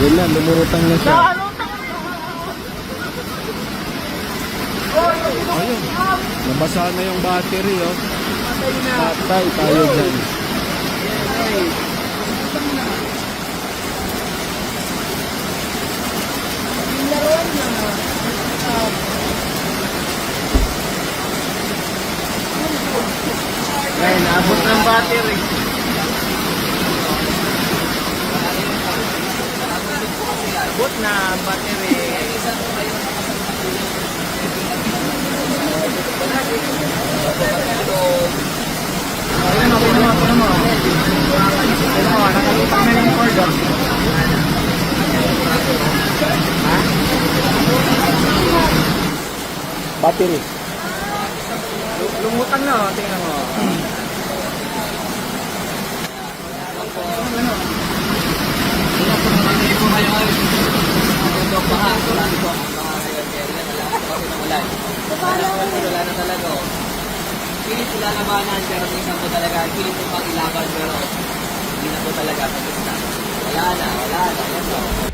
Yun na, lumurutang na siya. Ayun. Nabasa na yung battery, oh. Patay tayo dyan. Ay, naabot ng battery. Na battery. Ano mo, ano mo, ano mo? Ano mo, nakalimutan na yung cordon. Battery. Lumutang na, oh, tingnan mo. Wala na talaga oh. Pilit ko lalabanan pero minsan ko talaga pilit ko pang ilaban pero hindi na po talaga tapos. Wala na, wala na. Yan oh.